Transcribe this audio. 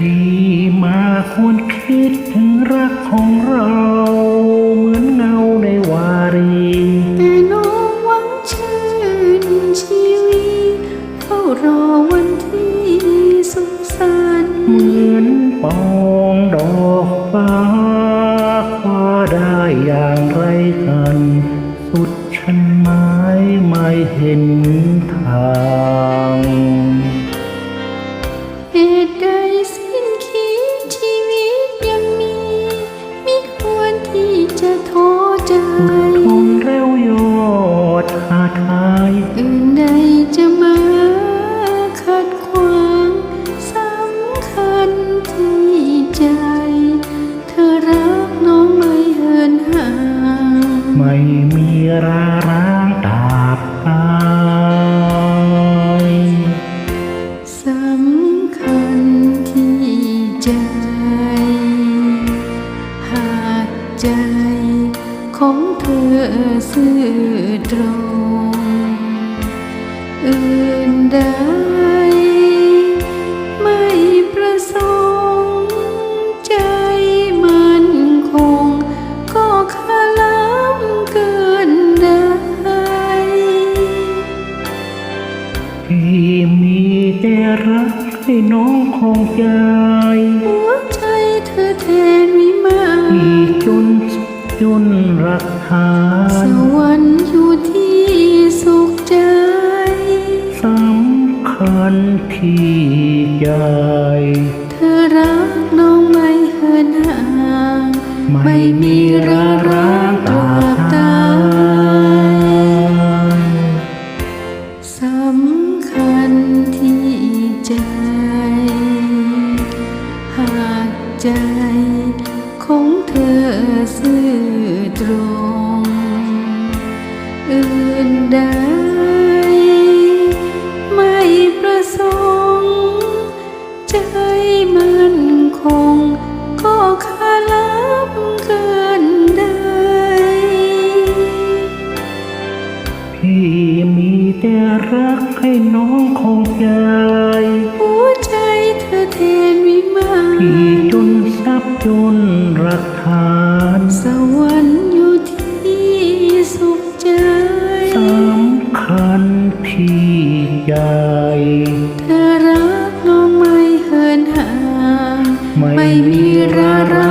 พี่มาควรคิดถึงรักของเราเหมือนเงาในวารีแต่น้องหวังชื่นชีวิตเฝ้ารอวันที่สุขสันต์เหมือนปองดอกฟ้าคว้าได้อย่างไรกัน สุดฉันไม้ไม่เห็นทาง หาทายอื่นใดจะมาขัดขวางสำคัญที่ใจ เธอรักน้องไม่เหินห่างไม่มีราร้างตาบตายสำคัญที่ใจ หากใจ ของเธอซื่อตรง อื่นใดไม่ประสงค์ใจมันคง ก็คาล้ำเกินได้พี่มีแต่รักให้น้องคงใจ หัวใจเธอแทนวิมาน พี่นรักหาสวรรค์อยู่ที่สุขใจ สำคัญที่ใจ เธอรักน้องไม่เหินห่างไม่มีราร้างตราบตายสำคัญที่ใจ ใจของเธอซื่อตรง อื่นใดไม่ประสงค์ ใจมันคง ก็คาลับเกินได้ พี่มีแต่รักให้น้องคงใจ หัวใจเธอแทนวิมานพี่ จนสับจนรักฐานสวรรค์อยู่ที่สุขใจสำคัญที่ใจเธอรักน้องไม่เหินห่าง ไม่ไม่มีราร้างตราบตา